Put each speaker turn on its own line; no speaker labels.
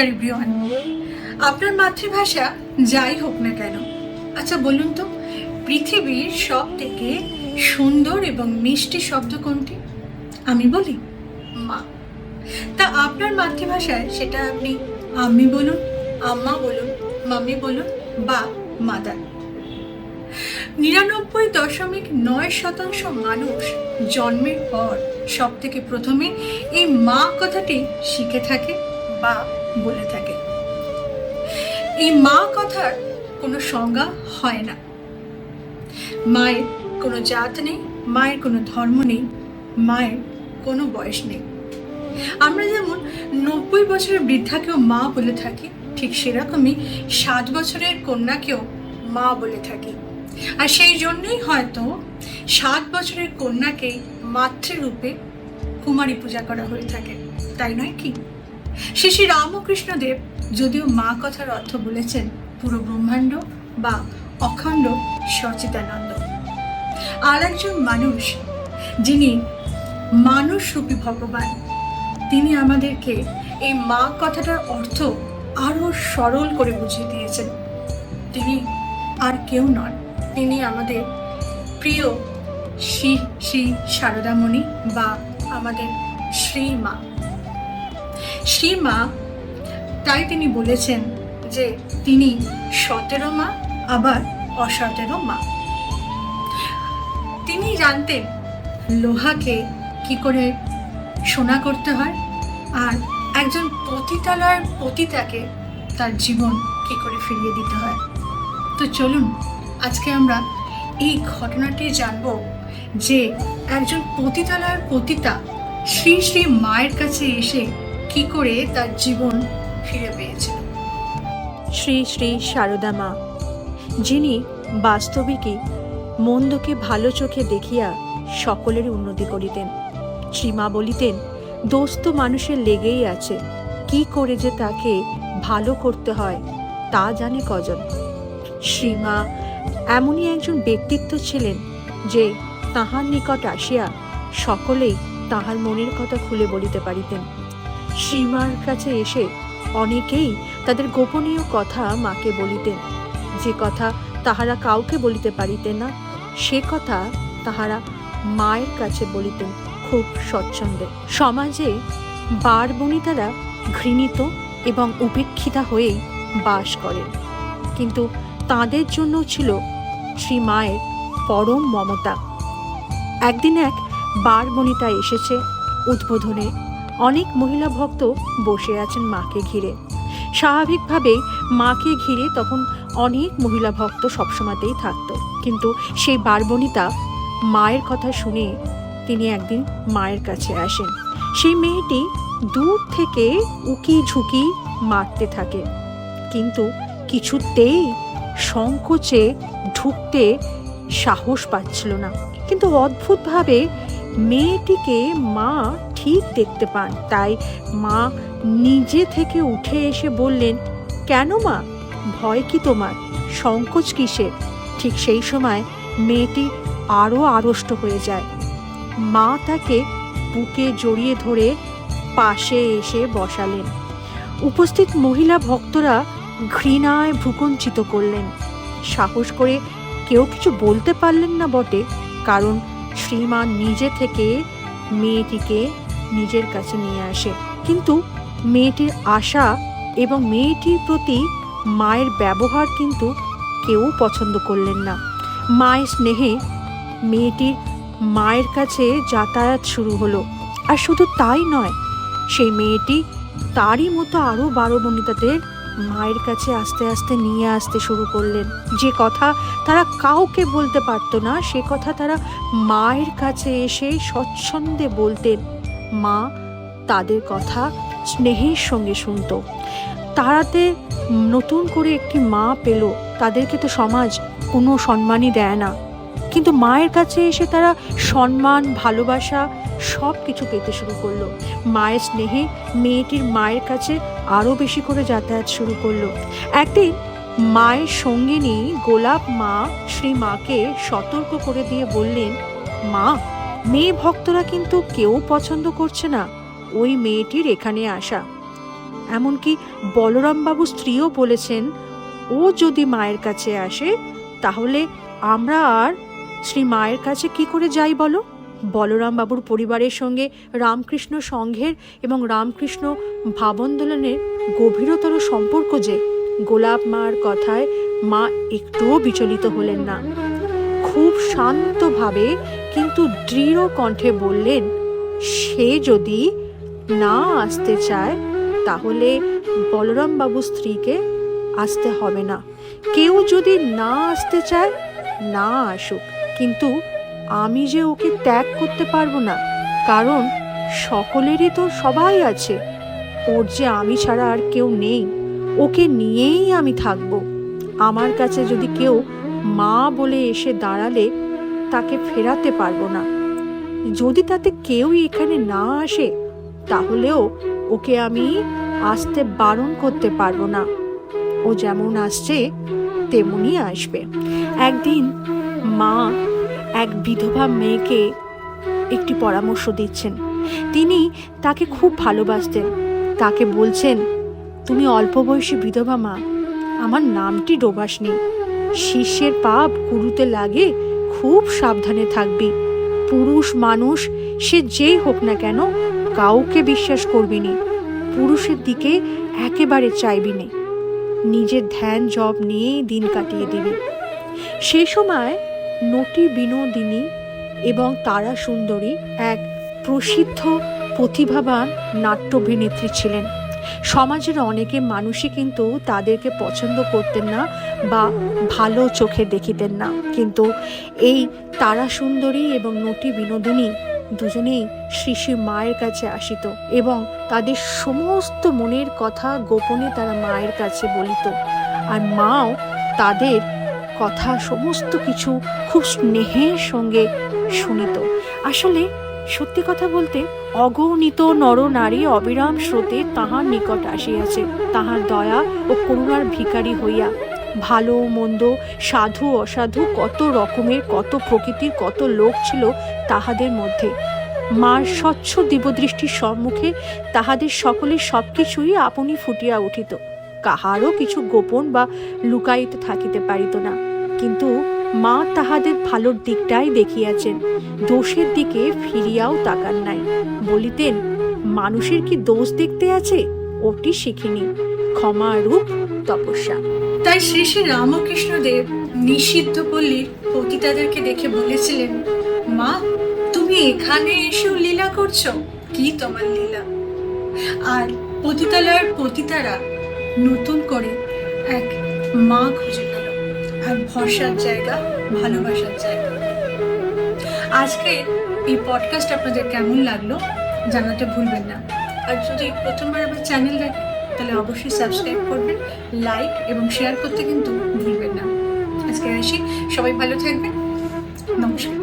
নমস্কার এভরিওয়ান আপনার মাতৃভাষা যাই হোক না কেন আচ্ছা বলুন তো, পৃথিবীর সব থেকে সুন্দর এবং মিষ্টি শব্দ কোনটি? আমি বলি, মা। তা আপনার মাতৃভাষায় সেটা আপনি আমি বলুন, আম্মা বলুন মামি বলুন বা মাদার। নিরানব্বই দশমিক নয় শতাংশ মানুষ জন্মের পর সব থেকে প্রথমে এই মা কথাটি শিখে থাকে। বা বলে থাকে। এই মা কথার কোনো সংজ্ঞা হয় না। মায়ের কোনো জাত নেই, মায়ের কোনো ধর্ম নেই, মায়ের কোনো বয়স নেই। আমরা যেমন নব্বই বছরের বৃদ্ধাকেও মা বলে থাকি, ঠিক সেরকমই সাত বছরের কন্যাকেও মা বলে থাকি। আর সেই জন্যই হয়তো সাত বছরের কন্যাকে মাতৃরূপে কুমারী পূজা করা হয়ে থাকে। তাই নয় কি? শ্রী শ্রী রামকৃষ্ণদেব যদিও মা কথার অর্থ বলেছেন পুরো ব্রহ্মাণ্ড বা অখণ্ড সচিতানন্দ। আর একজন মানুষ যিনি মানুষরূপী ভগবান, তিনি আমাদেরকে এই মা কথাটার অর্থ আরও সরল করে বুঝিয়ে দিয়েছেন। তিনি আর কেউ নন, তিনি আমাদের প্রিয় শ্রী শ্রী শারদামণি বা আমাদের শ্রী মা। শ্রী মা তাই তিনি বলেছেন যে তিনি সতেরো মা, আবার অসতেরো মা। তিনি জানতেন লোহাকে কি করে সোনা করতে হয় আর একজন পতিতালয়ের পতিতাকে তার জীবন কি করে ফিরিয়ে দিতে হয়। তো চলুন, আজকে আমরা এই ঘটনাটি জানব যে একজন পতিতালয়ের পতিতা শ্রী শ্রী মায়ের কাছে এসে কি করে তার জীবন ফিরে পেয়েছিল।
শ্রী শ্রী সারদা মা, যিনি বাস্তবিকই মন্দকে ভালো চোখে দেখিয়া সকলের উন্নতি করিতেন শ্রীমা বলিতেন দোষ তো মানুষের লেগেই আছে, কি করে যে তাকে ভালো করতে হয়, তা জানে কজন। শ্রীমা এমনই একজন ব্যক্তিত্ব ছিলেন যে তাহার নিকট আসিয়া সকলেই তাহার মনের কথা খুলে বলিতে পারিতেন। শ্রীমার কাছে এসে অনেকেই তাদের গোপনীয় কথা মাকে বলিতেন। যে কথা তাহারা কাউকে বলিতে পারিতেন না, সে কথা তাহারা মায়ের কাছে বলিতেন খুব স্বচ্ছন্দে। সমাজে বার বনিতারা ঘৃণিত এবং উপেক্ষিতা হয়েই বাস করেন। কিন্তু তাদের জন্য ছিল শ্রী মায়ের পরম মমতা। একদিন এক বার বনিতা এসেছে উদ্বোধনে অনেক মহিলা ভক্ত বসে আছেন মাকে ঘিরে। স্বাভাবিকভাবেই মাকে ঘিরে তখন অনেক মহিলা ভক্ত সবসময়তেই থাকতো। কিন্তু সেই বারবনিতা মায়ের কথা শুনে তিনি একদিন মায়ের কাছে আসেন। সেই মেয়েটি দূর থেকে উকি ঝুঁকি মারতে থাকে। কিন্তু কিছুতেই সংকোচে ঢুকতে সাহস পাচ্ছিল না। কিন্তু অদ্ভুতভাবে মেয়েটিকে মা ঠিক দেখতে পান। তাই মা নিজে থেকে উঠে এসে বললেন, কেন মা? ভয় কি তোমার? সংকোচ কিসের? ঠিক সেই সময় মেয়েটি আরও আড়ষ্ট হয়ে যায়। মা তাকে বুকে জড়িয়ে ধরে পাশে এসে বসালেন। উপস্থিত মহিলা ভক্তরা ঘৃণায় ভ্রুকুঞ্চিত করলেন। সাহস করে কেউ কিছু বলতে পারলেন না বটে, কারণ শ্রীমান নিজে থেকে মেয়েটিকে নিজের কাছে নিয়ে আসে। কিন্তু মেয়েটির আশা এবং মেয়েটির প্রতি মায়ের ব্যবহার কিন্তু কেউ পছন্দ করলেন না। মায়ের স্নেহে মেয়েটির মায়ের কাছে যাতায়াত শুরু হলো। আর শুধু তাই নয়, সেই মেয়েটি তারই মতো আরও বারো বনিতাদের মায়ের কাছে আস্তে আস্তে নিয়ে আসতে শুরু করলেন। যে কথা তারা কাউকে বলতে পারতো না, সে কথা তারা মায়ের কাছে এসে স্বচ্ছন্দে বলতেন। মা তাদের কথা স্নেহের সঙ্গে শুনতো। তারাতে নতুন করে একটি মা পেল। তাদেরকে তো সমাজ কোনো সম্মানই দেয় না। কিন্তু মায়ের কাছে এসে তারা সম্মান, ভালোবাসা সব কিছু পেতে শুরু করল। মায়ের স্নেহে মেয়েটির মায়ের কাছে আরও বেশি করে যাতায়াত শুরু করল। একদিন মায়ের সঙ্গিনী গোলাপ মা শ্রী মাকে সতর্ক করে দিয়ে বললেন, মা, মেয়ে ভক্তরা কিন্তু কেউ পছন্দ করছে না। ওই মেয়েটির এখানে আসা। এমনকি বলরামবাবু স্ত্রীও বলেছেন, ও যদি মায়ের কাছে আসে, তাহলে আমরা আর শ্রী মায়ের কাছে কি করে যাই বলো? বলরাম বাবুর পরিবারের সঙ্গে রামকৃষ্ণ সংঘের এবং রামকৃষ্ণ ভাবন্দোলনের গভীরতর সম্পর্ক যে, গোলাপ মার কথায় মা একটুও বিচলিত হলেন না। খুব শান্তভাবে কিন্তু দৃঢ় কণ্ঠে বললেন, সে যদি না আসতে চায়, তাহলে বলরাম বাবু স্ত্রীকে আসতে হবে না। কেউ যদি না আসতে চায়, না আসুক। কিন্তু আমি যে ওকে ত্যাগ করতে পারব না, কারণ সকলেরই তো সবাই আছে। ওর যে আমি ছাড়া আর কেউ নেই, ওকে নিয়েই আমি থাকব। আমার কাছে যদি কেউ মা বলে এসে দাঁড়ালে তাকে ফেরাতে পারব না। যদি তাতে কেউই এখানে না আসে, তাহলেও ওকে আমি আসতে বারণ করতে পারব না। ও যেমন আসছে তেমনই আসবে। একদিন মা এক বিধবা মেয়েকে একটি পরামর্শ দিচ্ছেন। তিনি তাকে খুব ভালোবাসতেন। তাকে বলছেন, তুমি অল্প বয়সী বিধবা মা, আমার নামটি ডোবাসনি শিষ্যের পাপ গুরুতে লাগে, খুব সাবধানে থাকবি। পুরুষ মানুষ, সে যেই হোক না কেন, কাউকে বিশ্বাস করবিনি পুরুষের দিকে একেবারে চাইবি নে। নিজের ধ্যান জব নিয়েই দিন কাটিয়ে দিবি। সে সময় নটি বিনোদিনী এবং তারা সুন্দরী এক প্রসিদ্ধ, প্রতিভাবান নাট্যাভিনেত্রী ছিলেন। সমাজের অনেকে মানুষই কিন্তু তাদেরকে পছন্দ করতেন না বা ভালো চোখে দেখিতেন না। কিন্তু এই তারা সুন্দরী এবং নটি বিনোদিনী দুজনেই শ্রী শ্রী মায়ের কাছে আসিত এবং তাদের সমস্ত মনের কথা গোপনে তারা মায়ের কাছে বলিত। আর মাও তাদের কথা সমস্ত কিছু খুব স্নেহের সঙ্গে শুনিত। আসলে সত্যি কথা বলতে অগণিত নর নারী অবিরাম স্রোতে তাহার নিকট আসিয়াছে। তাহার দয়া ও করুণার ভিখারি হইয়া ভালো, মন্দ, সাধু, অসাধু, কত রকমের, কত প্রকৃতির, কত লোক ছিল তাহাদের মধ্যে। মার স্বচ্ছ দিবদৃষ্টির সম্মুখে তাহাদের সকলের সব কিছুই আপনি ফুটিয়া উঠিত। কাহারও কিছু গোপন বা লুকাইতে থাকিতে পারিত না। কিন্তু মা তাহাদের ভালোর দিকটাই দেখিয়াছেন। দোষের দিকে ফিরিয়াও তাকান নাই। বলিতেন, মানুষের কি দোষ দেখতে আছে? ওটি শিখিনি। ক্ষমা রূপ তপস্যা।
তাই শ্রী শ্রী রামকৃষ্ণদেব নিষিদ্ধ পল্লীর পতিতাদেরকে দেখে বলেছিলেন, মা, তুমি এখানে এসেও লীলা করছ? কি তোমার লীলা? আর পতিতালয়ের পতিতারা নতুন করে এক মা খুঁজে পেল, আর ভরসার জায়গা, ভালোবাসার জায়গা। আজকে এই পডকাস্ট আপনাদের কেমন লাগল জানাতে ভুলবেন না। আর যদি প্রথমবার আমার চ্যানেল দেখেন তাহলে অবশ্যই সাবস্ক্রাইব করবেন, লাইক এবং শেয়ার করতে কিন্তু ভুলবেন না। আজকে আসি, সবাই ভালো থাকবেন, নমস্কার।